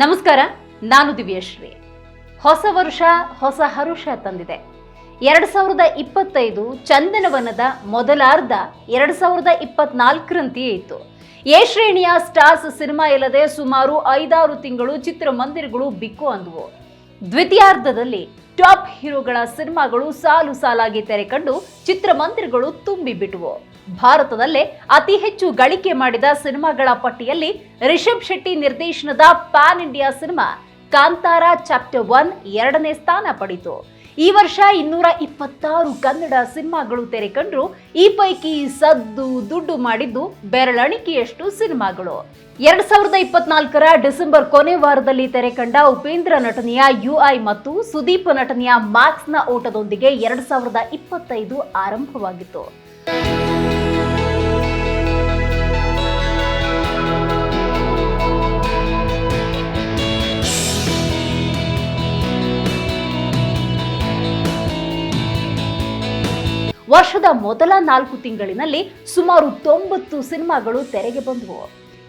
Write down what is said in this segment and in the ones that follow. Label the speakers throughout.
Speaker 1: ನಮಸ್ಕಾರ, ನಾನು ದಿವ್ಯಶ್ರೀ. ಹೊಸ ವರ್ಷ, ಹೊಸ ಹರುಷ ತಂದಿದೆ. ಎರಡ್ ಸಾವಿರದ ಇಪ್ಪತ್ತೈದು ಚಂದನವನದ ಮೊದಲಾರ್ಧ ಎರಡು ಸಾವಿರದ ಇಪ್ಪತ್ನಾಲ್ಕರಂತೆಯೇ ಇತ್ತು. ಎ ಶ್ರೇಣಿಯ ಸ್ಟಾರ್ಸ್ ಸಿನಿಮಾ ಇಲ್ಲದೆ ಸುಮಾರು ಐದಾರು ತಿಂಗಳು ಚಿತ್ರಮಂದಿರಗಳು ಬಿಕ್ಕು ಅಂದವು. ದ್ವಿತೀಯಾರ್ಧದಲ್ಲಿ ಟಾಪ್ ಹೀರೋಗಳ ಸಿನಿಮಾಗಳು ಸಾಲು ಸಾಲಾಗಿ ತೆರೆ ಕಂಡು ಚಿತ್ರಮಂದಿರಗಳು ತುಂಬಿ ಬಿಟ್ಟವು ಭಾರತದಲ್ಲೇ ಅತಿ ಹೆಚ್ಚು ಗಳಿಕೆ ಮಾಡಿದ ಸಿನಿಮಾಗಳ ಪಟ್ಟಿಯಲ್ಲಿ ರಿಷಬ್ ಶೆಟ್ಟಿ ನಿರ್ದೇಶನದ pan India cinema Kantara chapter one ಎರಡನೇ ಸ್ಥಾನ ಪಡಿತು ಈ ವರ್ಷ ಇನ್ನೂರ ಇಪ್ಪತ್ತಾರು ಕನ್ನಡ ಸಿನಿಮಾಗಳು ತೆರೆ ಕಂಡ್ರು ಈ ಪೈಕಿ ಸದ್ದು ದುಡ್ಡು ಮಾಡಿದ್ದು ಬೆರಳಣಿಕೆಯಷ್ಟು ಸಿನಿಮಾಗಳು. ಎರಡ್ ಸಾವಿರದ ಇಪ್ಪತ್ನಾಲ್ಕರ ಡಿಸೆಂಬರ್ ಕೊನೆ ವಾರದಲ್ಲಿ ತೆರೆ ಕಂಡ ಉಪೇಂದ್ರ ನಟನೆಯ ಯುಐ ಮತ್ತು ಸುದೀಪ್ ನಟನೆಯ ಮ್ಯಾಕ್ಸ್ನ ಓಟದೊಂದಿಗೆ ಎರಡ್ ಸಾವಿರದ ಇಪ್ಪತ್ತೈದು ಆರಂಭವಾಗಿತ್ತು. ವರ್ಷದ ಮೊದಲ ನಾಲ್ಕು ತಿಂಗಳಿನಲ್ಲಿ ಸುಮಾರು ತೊಂಬತ್ತು ಸಿನಿಮಾಗಳು ತೆರೆಗೆ ಬಂದವು.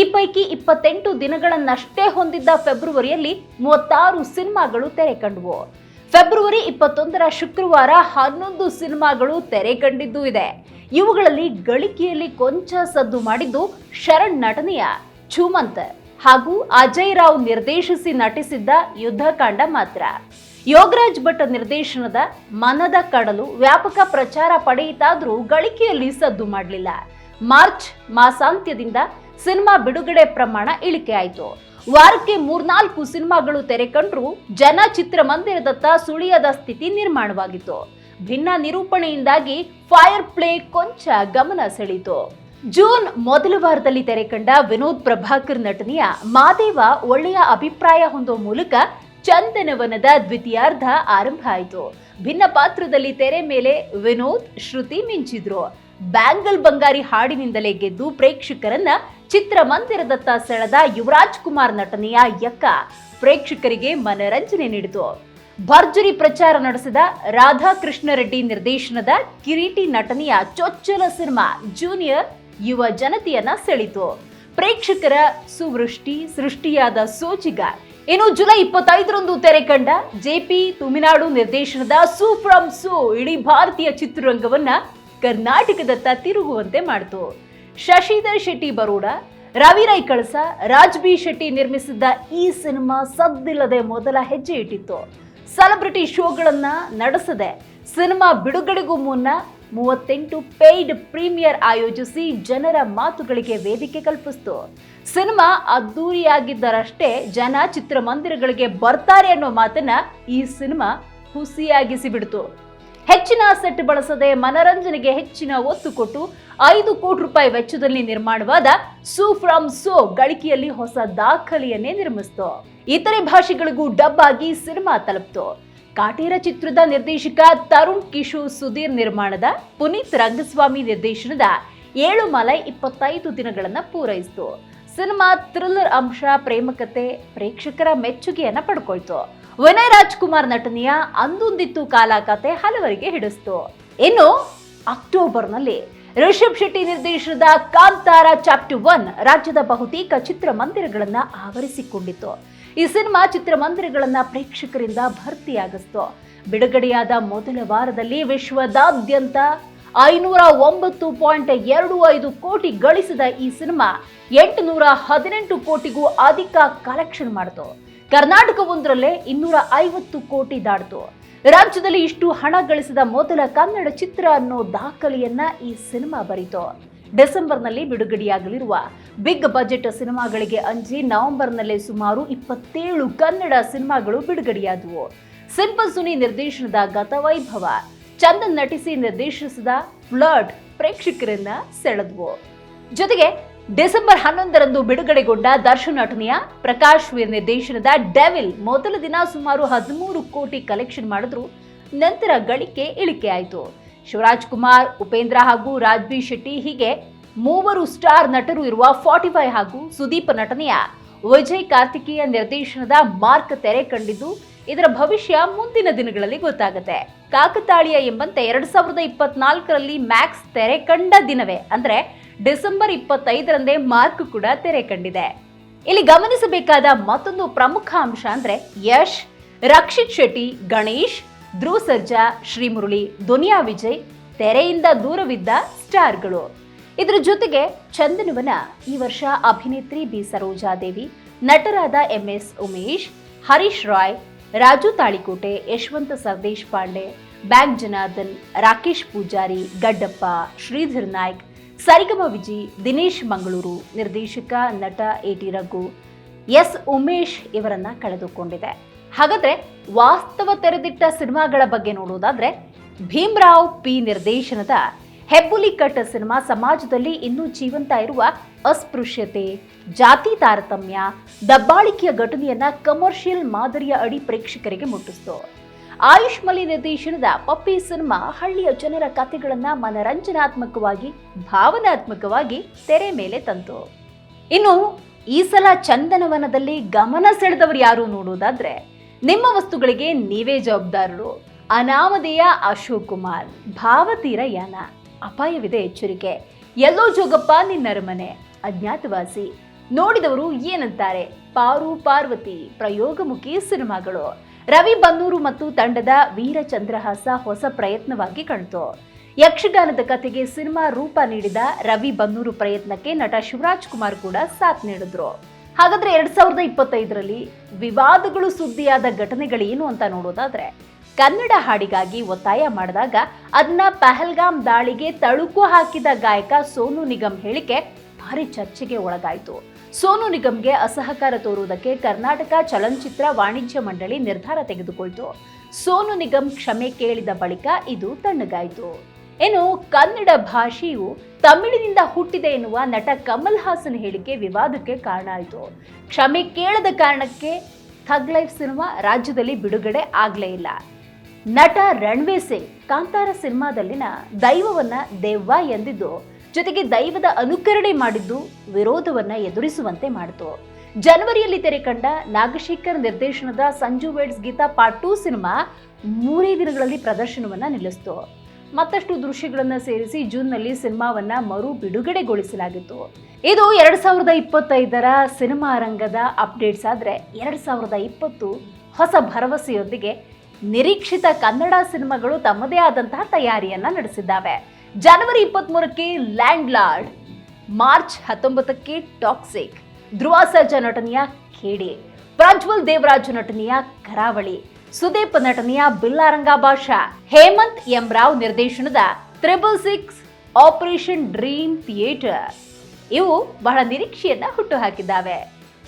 Speaker 1: ಈ ಪೈಕಿ ಇಪ್ಪತ್ತೆಂಟು ದಿನಗಳನ್ನಷ್ಟೇ ಹೊಂದಿದ್ದ ಫೆಬ್ರವರಿಯಲ್ಲಿ ಮೂವತ್ತಾರು ಸಿನಿಮಾಗಳು ತೆರೆ ಕಂಡವು. ಫೆಬ್ರವರಿ ಇಪ್ಪತ್ತೊಂದರ ಶುಕ್ರವಾರ ಹನ್ನೊಂದು ಸಿನಿಮಾಗಳು ತೆರೆ ಕಂಡಿದ್ದು ಇದೆ. ಇವುಗಳಲ್ಲಿ ಗಳಿಕೆಯಲ್ಲಿ ಕೊಂಚ ಸದ್ದು ಮಾಡಿದ್ದು ಶರಣ್ ನಟನೆಯ ಚುಮಂತ್ ಹಾಗೂ ಅಜಯ್ ರಾವ್ ನಿರ್ದೇಶಿಸಿ ನಟಿಸಿದ್ದ ಯುದ್ಧಕಾಂಡ ಮಾತ್ರ. ಯೋಗರಾಜ್ ಭಟ್ ನಿರ್ದೇಶನದ ಮನದ ಕಡಲು ವ್ಯಾಪಕ ಪ್ರಚಾರ ಪಡೆಯಿತಾದರೂ ಗಳಿಕೆಯಲ್ಲಿ ಸದ್ದು ಮಾಡಲಿಲ್ಲ. ಮಾರ್ಚ್ ಮಾಸಾಂತ್ಯದಿಂದ ಸಿನಿಮಾ ಬಿಡುಗಡೆ ಪ್ರಮಾಣ ಇಳಿಕೆ ಆಯಿತು. ವಾರಕ್ಕೆ ಮೂರ್ನಾಲ್ಕು ಸಿನಿಮಾಗಳು ತೆರೆ ಕಂಡ್ರು ಜನ ಚಿತ್ರಮಂದಿರದತ್ತ ಸುಳಿಯದ ಸ್ಥಿತಿ ನಿರ್ಮಾಣವಾಗಿತ್ತು. ಭಿನ್ನ ನಿರೂಪಣೆಯಿಂದಾಗಿ ಫೈರ್ ಪ್ಲೇ ಕೊಂಚ ಗಮನ ಸೆಳೀತು. ಜೂನ್ ಮೊದಲ ವಾರದಲ್ಲಿ ತೆರೆ ಕಂಡ ವಿನೋದ್ ಪ್ರಭಾಕರ್ ನಟನೆಯ ಮಾದೇವ ಒಳ್ಳೆಯ ಅಭಿಪ್ರಾಯ ಹೊಂದುವ ಮೂಲಕ ಚಂದನವನದ ದ್ವಿತೀಯಾರ್ಧ ಆರಂಭ ಆಯಿತು ಭಿನ್ನ ಪಾತ್ರದಲ್ಲಿ ತೆರೆ ಮೇಲೆ ವಿನೋದ್, ಶ್ರುತಿ ಮಿಂಚಿದ್ರು. ಬ್ಯಾಂಗಲ್ ಬಂಗಾರಿ ಹಾಡಿನಿಂದಲೇ ಗೆದ್ದು ಪ್ರೇಕ್ಷಕರನ್ನ ಚಿತ್ರಮಂದಿರದತ್ತ ಸೆಳೆದ ಯುವರಾಜ್ ಕುಮಾರ್ ನಟನೆಯ ಯಕ್ಕ ಪ್ರೇಕ್ಷಕರಿಗೆ ಮನರಂಜನೆ ನೀಡಿತು. ಭರ್ಜರಿ ಪ್ರಚಾರ ನಡೆಸಿದ ರಾಧಾಕೃಷ್ಣ ರೆಡ್ಡಿ ನಿರ್ದೇಶನದ ಕಿರೀಟಿ ನಟನೆಯ ಚೊಚ್ಚಲ ಸಿನಿಮಾ ಜೂನಿಯರ್ ಯುವ ಜನತೆಯನ್ನ ಸೆಳಿತು ಪ್ರೇಕ್ಷಕರ ಸುವೃಷ್ಟಿ, ಸೃಷ್ಟಿಯಾದ ಸೋಜಿಗ ಇನ್ನು ಜುಲೈ ಇಪ್ಪತ್ತೈದರಂದು ತೆರೆ ಕಂಡ ಜೆ ಪಿ ತುಮಿನಾಡು ನಿರ್ದೇಶನದ ಸೂ ಫ್ರಮ್ ಸೂ, ಇಡೀ ಭಾರತೀಯ ಚಿತ್ರರಂಗವನ್ನ ಕರ್ನಾಟಕದತ್ತ ತಿರುಗುವಂತೆ ಮಾಡಿತು. ಶಶಿಧರ್ ಶೆಟ್ಟಿ ಬರೋಡ, ರವಿ ರೈ ಕಳಸ ರಾಜ್ ಬಿ ಶೆಟ್ಟಿ ನಿರ್ಮಿಸಿದ್ದ ಈ ಸಿನಿಮಾ ಸದ್ದಿಲ್ಲದೆ ಮೊದಲ ಹೆಜ್ಜೆ ಇಟ್ಟಿತ್ತು. ಸೆಲೆಬ್ರಿಟಿ ಶೋಗಳನ್ನ ನಡೆಸದೆ ಸಿನಿಮಾ ಬಿಡುಗಡೆಗೂ ಮುನ್ನ ಮೂವತ್ತೆಂಟು ಪೇಯ್ಡ್ ಪ್ರೀಮಿಯರ್ ಆಯೋಜಿಸಿ ಜನರ ಮಾತುಗಳಿಗೆ ವೇದಿಕೆ ಕಲ್ಪಿಸ್ತು. ಸಿನಿಮಾ ಅದ್ದೂರಿಯಾಗಿದ್ದರಷ್ಟೇ ಜನ ಚಿತ್ರಮಂದಿರಗಳಿಗೆ ಬರ್ತಾರೆ ಅನ್ನೋ ಮಾತನ್ನ ಈ ಸಿನಿಮಾ ಹುಸಿಯಾಗಿಸಿ ಬಿಡ್ತು ಹೆಚ್ಚಿನ ಸೆಟ್ ಬಳಸದೆ ಮನರಂಜನೆಗೆ ಹೆಚ್ಚಿನ ಒತ್ತು ಕೊಟ್ಟು ಐದು ಕೋಟಿ ರೂಪಾಯಿ ವೆಚ್ಚದಲ್ಲಿ ನಿರ್ಮಾಣವಾದ ಸೂ ಫ್ರಮ್ ಸೋ ಗಳಿಕೆಯಲ್ಲಿ ಹೊಸ ದಾಖಲೆಯನ್ನೇ ನಿರ್ಮಿಸ್ತು. ಇತರೆ ಭಾಷೆಗಳಿಗೂ ಡಬ್ ಆಗಿ ಸಿನಿಮಾ ತಲುಪಿತು. ಕಾಟೇರ ಚಿತ್ರದ ನಿರ್ದೇಶಕ ತರುಣ್ ಕಿಶೋರ್ ಸುಧೀರ್ ನಿರ್ಮಾಣದ ಪುನೀತ್ ರಂಗಸ್ವಾಮಿ ನಿರ್ದೇಶನದ ಏಳು ಮಲೈ ಇಪ್ಪತ್ತೈದು ದಿನಗಳನ್ನ ಪೂರೈಸಿತು. ಸಿನಿಮಾ ಥ್ರಿಲ್ಲರ್ ಅಂಶ, ಪ್ರೇಮಕತೆ, ಪ್ರೇಕ್ಷಕರ ಮೆಚ್ಚುಗೆಯನ್ನ ಪಡ್ಕೊಳ್ತು. ವಿನಯ್ ರಾಜ್ಕುಮಾರ್ ನಟನೆಯ ಅಂದೊಂದಿತ್ತು ಕಾಲ ಕತೆ ಹಲವರಿಗೆ ಹಿಡಿಸ್ತು. ಇನ್ನು ಅಕ್ಟೋಬರ್ನಲ್ಲಿ ಋಷಭ್ ಶೆಟ್ಟಿ ನಿರ್ದೇಶನದ ಕಾಂತಾರ ಚಾಪ್ಟರ್ ಒನ್ ರಾಜ್ಯದ ಬಹುತೇಕ ಚಿತ್ರಮಂದಿರಗಳನ್ನ ಆವರಿಸಿಕೊಂಡಿತ್ತು. ಈ ಸಿನಿಮಾ ಚಿತ್ರಮಂದಿರಗಳನ್ನ ಪ್ರೇಕ್ಷಕರಿಂದ ಭರ್ತಿಯಾಗಿಸ್ತು. ಬಿಡುಗಡೆಯಾದ ಮೊದಲ ವಾರದಲ್ಲಿ ವಿಶ್ವದಾದ್ಯಂತ ಐನೂರ ಒಂಬತ್ತು ಪಾಯಿಂಟ್ ಎರಡು ಐದು ಕೋಟಿ ಗಳಿಸಿದ ಈ ಸಿನಿಮಾ ಎಂಟುನೂರ ಹದಿನೆಂಟು ಕೋಟಿಗೂ ಅಧಿಕ ಕಲೆಕ್ಷನ್ ಮಾಡಿತು. ಕರ್ನಾಟಕವೊಂದರಲ್ಲೇ ಇನ್ನೂರ ಐವತ್ತು ಕೋಟಿ ದಾಟಿತು. ರಾಜ್ಯದಲ್ಲಿ ಇಷ್ಟು ಹಣ ಗಳಿಸಿದ ಮೊದಲ ಕನ್ನಡ ಚಿತ್ರ ಅನ್ನೋ ದಾಖಲೆಯನ್ನ ಈ ಸಿನಿಮಾ ಬರೀತು. ಡಿಸೆಂಬರ್ನಲ್ಲಿ ಬಿಡುಗಡೆಯಾಗಲಿರುವ ಬಿಗ್ ಬಜೆಟ್ ಸಿನಿಮಾಗಳಿಗೆ ಅಂಜಿ ನವೆಂಬರ್ನಲ್ಲೇ ಸುಮಾರು ಇಪ್ಪತ್ತೇಳು ಕನ್ನಡ ಸಿನಿಮಾಗಳು ಬಿಡುಗಡೆಯಾದವು. ಸಿಂಪಲ್ ಸುನಿ ನಿರ್ದೇಶನದ ಗತವೈಭವ, ಚಂದನ್ ನಟಿಸಿ ನಿರ್ದೇಶಿಸಿದ ಫ್ಲಡ್ ಪ್ರೇಕ್ಷಕರನ್ನ ಸೆಳೆದ್ವು. ಜೊತೆಗೆ ಡಿಸೆಂಬರ್ ಹನ್ನೊಂದರಂದು ಬಿಡುಗಡೆಗೊಂಡ ದರ್ಶನ್ ನಟನೆಯ ಪ್ರಕಾಶ್ ವೀರ್ ನಿರ್ದೇಶನದ ಡೆವಿಲ್ ಮೊದಲ ದಿನ ಸುಮಾರು ಹದಿಮೂರು ಕೋಟಿ ಕಲೆಕ್ಷನ್ ಮಾಡಿದ್ರು, ನಂತರ ಗಳಿಕೆ ಇಳಿಕೆ ಆಯಿತು ಶಿವರಾಜ್ ಕುಮಾರ್, ಉಪೇಂದ್ರ ಹಾಗೂ ರಾಜ್ಬಿ ಶೆಟ್ಟಿ ಹೀಗೆ ಮೂವರು ಸ್ಟಾರ್ ನಟರು ಇರುವ ಫಾರ್ಟಿ ಫೈವ್ ಹಾಗೂ ಸುದೀಪ್ ನಟನೆಯ ವಿಜಯ್ ಕಾರ್ತಿಕೇಯ ನಿರ್ದೇಶನದ ಮಾರ್ಕ್ ತೆರೆ ಕಂಡಿದ್ದು, ಇದರ ಭವಿಷ್ಯ ಮುಂದಿನ ದಿನಗಳಲ್ಲಿ ಗೊತ್ತಾಗುತ್ತೆ. ಕಾಕತಾಳೀಯ ಎಂಬಂತೆ ಎರಡ್ ಸಾವಿರದ ಇಪ್ಪತ್ನಾಲ್ಕರಲ್ಲಿ ಮ್ಯಾಕ್ಸ್ ತೆರೆ ಕಂಡ ದಿನವೇ, ಅಂದ್ರೆ ಡಿಸೆಂಬರ್ ಇಪ್ಪತ್ತೈದರಂದೇ ಮಾರ್ಕ್ ಕೂಡ ತೆರೆ ಕಂಡಿದೆ. ಇಲ್ಲಿ ಗಮನಿಸಬೇಕಾದ ಮತ್ತೊಂದು ಪ್ರಮುಖ ಅಂಶ ಅಂದ್ರೆ ಯಶ್, ರಕ್ಷಿತ್ ಶೆಟ್ಟಿ, ಗಣೇಶ್ ಧ್ರುವ್ ಸರ್ಜಾ ಶ್ರೀಮುರಳಿ ದುನಿಯಾ ವಿಜಯ್, ತೆರೆಯಿಂದ ದೂರವಿದ್ದ ಸ್ಟಾರ್ಗಳು. ಇದರ ಜೊತೆಗೆ ಚಂದನವನ ಈ ವರ್ಷ ಅಭಿನೇತ್ರಿ ಬಿ. ಸರೋಜಾದೇವಿ, ನಟರಾದ M. S. Umesh, Harish Rai, Raju Talikote, Yashwant Sardeshpande, bank Janardhan, Rakesh Poojari, Gaddappa, Shridhar Naik, Sarigama Viji, Dinesh Mangaluru, ನಿರ್ದೇಶಕ ನಟ A. T. Raghu, S. Umesh ಇವರನ್ನ ಕಳೆದುಕೊಂಡಿದೆ. ಹಾಗಾದ್ರೆ ವಾಸ್ತವ ತೆರೆದಿಟ್ಟ ಸಿನಿಮಾಗಳ ಬಗ್ಗೆ ನೋಡೋದಾದ್ರೆ ಭೀಮ್ರಾವ್ ಪಿ ನಿರ್ದೇಶನದ ಹೆಬ್ಬುಲಿ ಕಟ್ ಸಿನಿಮಾ ಸಮಾಜದಲ್ಲಿ ಇನ್ನೂ ಜೀವಂತ ಇರುವ ಅಸ್ಪೃಶ್ಯತೆ, ಜಾತಿ ತಾರತಮ್ಯ, ದಬ್ಬಾಳಿಕೆಯ ಘಟನೆಯನ್ನ ಕಮರ್ಷಿಯಲ್ ಮಾದರಿಯ ಅಡಿ ಪ್ರೇಕ್ಷಕರಿಗೆ ಮುಟ್ಟಿಸ್ತು. ಆಯುಷ್ ಮಲಿ ನಿರ್ದೇಶನದ ಪಪ್ಪಿ ಸಿನಿಮಾ ಹಳ್ಳಿಯ ಜನರ ಕಥೆಗಳನ್ನ ಮನರಂಜನಾತ್ಮಕವಾಗಿ, ಭಾವನಾತ್ಮಕವಾಗಿ ತೆರೆ ಮೇಲೆ ತಂತು. ಇನ್ನು ಈ ಸಲ ಚಂದನವನದಲ್ಲಿ ಗಮನ ಸೆಳೆದವರು ಯಾರು ನೋಡೋದಾದ್ರೆ ನಿಮ್ಮ ವಸ್ತುಗಳಿಗೆ ನೀವೇ ಜವಾಬ್ದಾರರು. ಅನಾಮಧೇಯ ಅಶೋಕ್ ಕುಮಾರ್, ಭಾವತೀರ ಯಾನ. ಅಪಾಯವಿದೆ ಎಚ್ಚರಿಕೆ. ಎಲ್ಲೋ ಜೋಗಪ್ಪ ನಿನ್ನರಮನೆ ಅಜ್ಞಾತವಾಸಿ. ನೋಡಿದವರು ಏನಂತಾರೆ? ಪಾರು ಪಾರ್ವತಿ, ಪ್ರಯೋಗಮುಖಿ ಸಿನಿಮಾಗಳು. ರವಿ ಬನ್ನೂರು ಮತ್ತು ತಂಡದ ವೀರ ಚಂದ್ರಹಾಸ ಹೊಸ ಪ್ರಯತ್ನವಾಗಿ ಕಾಣ್ತು. ಯಕ್ಷಗಾನದ ಕಥೆಗೆ ಸಿನಿಮಾ ರೂಪ ನೀಡಿದ ರವಿ ಬನ್ನೂರು ಪ್ರಯತ್ನಕ್ಕೆ ನಟ ಶಿವರಾಜ್ ಕುಮಾರ್ ಕೂಡ ಸಾಥ್ ನೀಡಿದ್ರು. ಹಾಗಾದ್ರೆ ಎರಡ್ ಸಾವಿರದ ಇಪ್ಪತ್ತೈದರಲ್ಲಿ ವಿವಾದಗಳು ಸುದ್ದಿಯಾದ ಘಟನೆಗಳೇನು ಅಂತ ನೋಡೋದಾದ್ರೆ, ಕನ್ನಡ ಹಾಡಿಗಾಗಿ ಒತ್ತಾಯ ಮಾಡಿದಾಗ ಅದನ್ನ ಪಹಲ್ಗಾಮ್ ದಾಳಿಗೆ ತಳುಕು ಹಾಕಿದ ಗಾಯಕ ಸೋನು ನಿಗಮ್ ಹೇಳಿಕೆ ಭಾರಿ ಚರ್ಚೆಗೆ ಒಳಗಾಯಿತು. ಸೋನು ನಿಗಮ್ಗೆ ಅಸಹಕಾರ ತೋರುವುದಕ್ಕೆ ಕರ್ನಾಟಕ ಚಲನಚಿತ್ರ ವಾಣಿಜ್ಯ ಮಂಡಳಿ ನಿರ್ಧಾರ ತೆಗೆದುಕೊಳ್ತು. ಸೋನು ನಿಗಮ್ ಕ್ಷಮೆ ಕೇಳಿದ ಬಳಿಕ ಇದು ತಣ್ಣಗಾಯಿತು. ಇನ್ನು ಕನ್ನಡ ಭಾಷೆಯು ತಮಿಳಿನಿಂದ ಹುಟ್ಟಿದೆ ಎನ್ನುವ ನಟ ಕಮಲ್ ಹಾಸನ್ ಹೇಳಿಕೆ ವಿವಾದಕ್ಕೆ ಕಾರಣ ಆಯಿತು. ಕ್ಷಮೆ ಕೇಳದ ಕಾರಣಕ್ಕೆ ಥಗ್ ಲೈಫ್ ಸಿನಿಮಾ ರಾಜ್ಯದಲ್ಲಿ ಬಿಡುಗಡೆ ಆಗಲೇ ಇಲ್ಲ. ನಟ ರಣವೀರ್ ಸಿಂಗ್ ಕಾಂತಾರ ಸಿನಿಮಾದಲ್ಲಿನ ದೈವವನ್ನ ದೆವ್ವ ಎಂದಿದ್ದು, ಜೊತೆಗೆ ದೈವದ ಅನುಕರಣೆ ಮಾಡಿದ್ದು ವಿರೋಧವನ್ನ ಎದುರಿಸುವಂತೆ ಮಾಡಿತು. ಜನವರಿಯಲ್ಲಿ ತೆರೆ ಕಂಡ ನಾಗಶೇಖರ್ ನಿರ್ದೇಶನದ Sanju weds Geetha part two cinema ಮೂರೇ ದಿನಗಳಲ್ಲಿ ಪ್ರದರ್ಶನವನ್ನ ನಿಲ್ಲಿಸಿತು. ಮತ್ತಷ್ಟು ದೃಶ್ಯಗಳನ್ನು ಸೇರಿಸಿ ಜೂನ್ನಲ್ಲಿ ಸಿನಿಮಾವನ್ನ ಮರು ಬಿಡುಗಡೆಗೊಳಿಸಲಾಗಿತ್ತು. ಇದು ಎರಡು ಸಾವಿರದ ಇಪ್ಪತ್ತೈದರ ಸಿನಿಮಾ ರಂಗದ ಅಪ್ಡೇಟ್ಸ್ ಆದ್ರೆ ಎರಡ್ ಸಾವಿರದ ಇಪ್ಪತ್ತು ಹೊಸ ಭರವಸೆಯೊಂದಿಗೆ ನಿರೀಕ್ಷಿತ ಕನ್ನಡ ಸಿನಿಮಾಗಳು ತಮ್ಮದೇ ಆದಂತಹ ತಯಾರಿಯನ್ನ ನಡೆಸಿದ್ದಾವೆ. ಜನವರಿ ಇಪ್ಪತ್ತ್ಮೂರಕ್ಕೆ ಲ್ಯಾಂಡ್ ಲಾರ್ಡ್ ಮಾರ್ಚ್ ಹತ್ತೊಂಬತ್ತಕ್ಕೆ ಟಾಕ್ಸಿಕ್ ಧ್ರುವ ಸರ್ಜಾ ನಟನೆಯ ಖೇಡಿ ಪ್ರಜ್ವಲ್ ದೇವರಾಜ್ ನಟನೆಯ ಕರಾವಳಿ ಸುದೀಪ್ ನಟನೆಯ ಬಿಲ್ಲಾರಂಗ ಭಾಷಾ, ಹೇಮಂತ್ ಎಂ ರಾವ್ ನಿರ್ದೇಶನದ triple six operation dream theatre. ಇವು ಬಹಳ ನಿರೀಕ್ಷೆಯನ್ನ ಹುಟ್ಟುಹಾಕಿದ್ದಾವೆ.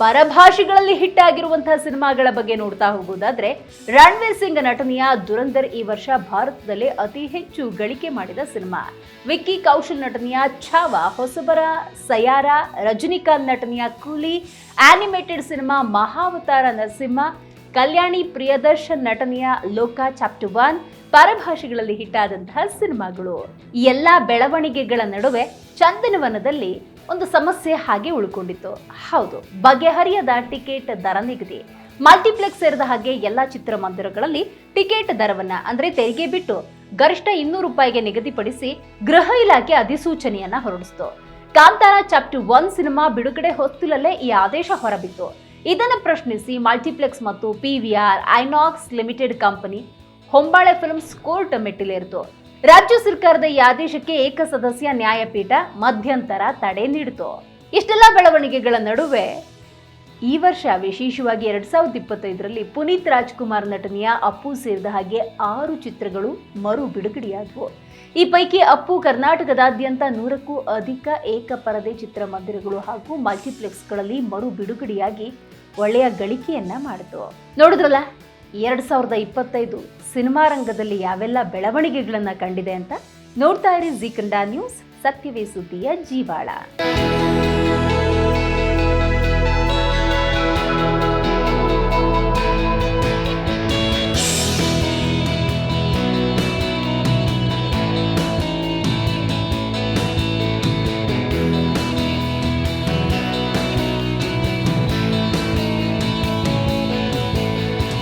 Speaker 1: ಪರಭಾಷೆಗಳಲ್ಲಿ ಹಿಟ್ ಆಗಿರುವಂತಹ ಸಿನಿಮಾಗಳ ಬಗ್ಗೆ ನೋಡ್ತಾ ಹೋಗೋದಾದ್ರೆ, ರಣವೀರ್ ಸಿಂಗ್ ನಟನೆಯ ದುರಂದರ್ ಈ ವರ್ಷ ಭಾರತದಲ್ಲಿ ಅತಿ ಹೆಚ್ಚು ಗಳಿಕೆ ಮಾಡಿದ ಸಿನಿಮಾ. ವಿಕ್ಕಿ ಕೌಶಲ್ ನಟನೆಯ ಛಾವ, ಹೊಸಬರ ಸಯಾರ, ರಜನಿಕಾಂತ್ ನಟನೆಯ Coolie, animated cinema Mahavatar Narsimha Kalyani Priyadarshan ನಟನೆಯ ಲೋಕ ಚಾಪ್ಟರ್ ಒನ್ ಪರಭಾಷೆಗಳಲ್ಲಿ ಹಿಟ್ಟಾದಂತಹ ಸಿನಿಮಾಗಳು. ಎಲ್ಲಾ ಬೆಳವಣಿಗೆಗಳ ನಡುವೆ ಚಂದನವನದಲ್ಲಿ ಒಂದು ಸಮಸ್ಯೆ ಹಾಗೆ ಉಳ್ಕೊಂಡಿತ್ತು. ಹೌದು, ಬಗೆಹರಿಯದ ಟಿಕೆಟ್ ದರ ನಿಗದಿ. ಮಲ್ಟಿಪ್ಲೆಕ್ಸ್ ಸೇರಿದ ಹಾಗೆ ಎಲ್ಲಾ ಚಿತ್ರಮಂದಿರಗಳಲ್ಲಿ ಟಿಕೆಟ್ ದರವನ್ನ ಅಂದ್ರೆ ತೆರಿಗೆ ಬಿಟ್ಟು ಗರಿಷ್ಠ ಇನ್ನೂರು ರೂಪಾಯಿಗೆ ನಿಗದಿಪಡಿಸಿ ಗೃಹ ಇಲಾಖೆ ಅಧಿಸೂಚನೆಯನ್ನ ಹೊರಡಿಸಿತು. ಕಾಂತಾರ ಚಾಪ್ಟರ್ ಒನ್ ಸಿನಿಮಾ ಬಿಡುಗಡೆ ಹೊತ್ತಿಲಲ್ಲೇ ಈ ಆದೇಶ ಹೊರಬಿತ್ತು. ಇದನ್ನು ಪ್ರಶ್ನಿಸಿ ಮಲ್ಟಿಪ್ಲೆಕ್ಸ್ ಮತ್ತು P V R INOX limited company, Hombale films court ಮೆಟ್ಟಿಲೇರಿತು. ರಾಜ್ಯ ಸರ್ಕಾರದ ಈ ಆದೇಶಕ್ಕೆ ಏಕಸದಸ್ಯ ನ್ಯಾಯಪೀಠ ಮಧ್ಯಂತರ ತಡೆ ನೀಡಿತು. ಇಷ್ಟೆಲ್ಲ ಬೆಳವಣಿಗೆಗಳ ನಡುವೆ ಈ ವರ್ಷ ವಿಶೇಷವಾಗಿ ಎರಡ್ ಸಾವಿರದ ಇಪ್ಪತ್ತೈದರಲ್ಲಿ ಪುನೀತ್ ರಾಜ್ಕುಮಾರ್ ನಟನೆಯ ಅಪ್ಪು ಸೇರಿದ ಹಾಗೆ ಆರು ಚಿತ್ರಗಳು ಮರು ಬಿಡುಗಡೆಯಾದವು. ಈ ಪೈಕಿ ಅಪ್ಪು ಕರ್ನಾಟಕದಾದ್ಯಂತ ನೂರಕ್ಕೂ ಅಧಿಕ ಏಕಪರದೆ ಚಿತ್ರಮಂದಿರಗಳು ಹಾಗೂ ಮಲ್ಟಿಪ್ಲೆಕ್ಸ್ಗಳಲ್ಲಿ ಮರು ಬಿಡುಗಡೆಯಾಗಿ ಒಳ್ಳೆಯ ಗಳಿಕೆಯನ್ನ ಮಾಡಿತು. ನೋಡಿದ್ರಲ್ಲ, ಎರಡ್ ಸಾವಿರದ ಇಪ್ಪತ್ತೈದು ಸಿನಿಮಾ ರಂಗದಲ್ಲಿ ಯಾವೆಲ್ಲ ಬೆಳವಣಿಗೆಗಳನ್ನ ಕಂಡಿದೆ ಅಂತ ನೋಡ್ತಾ ಇರಿ ಜಿ ಕನ್ನಡ ನ್ಯೂಸ್ ಸತ್ಯವೇ ಸುದ್ದಿಯ ಜೀವಾಳ.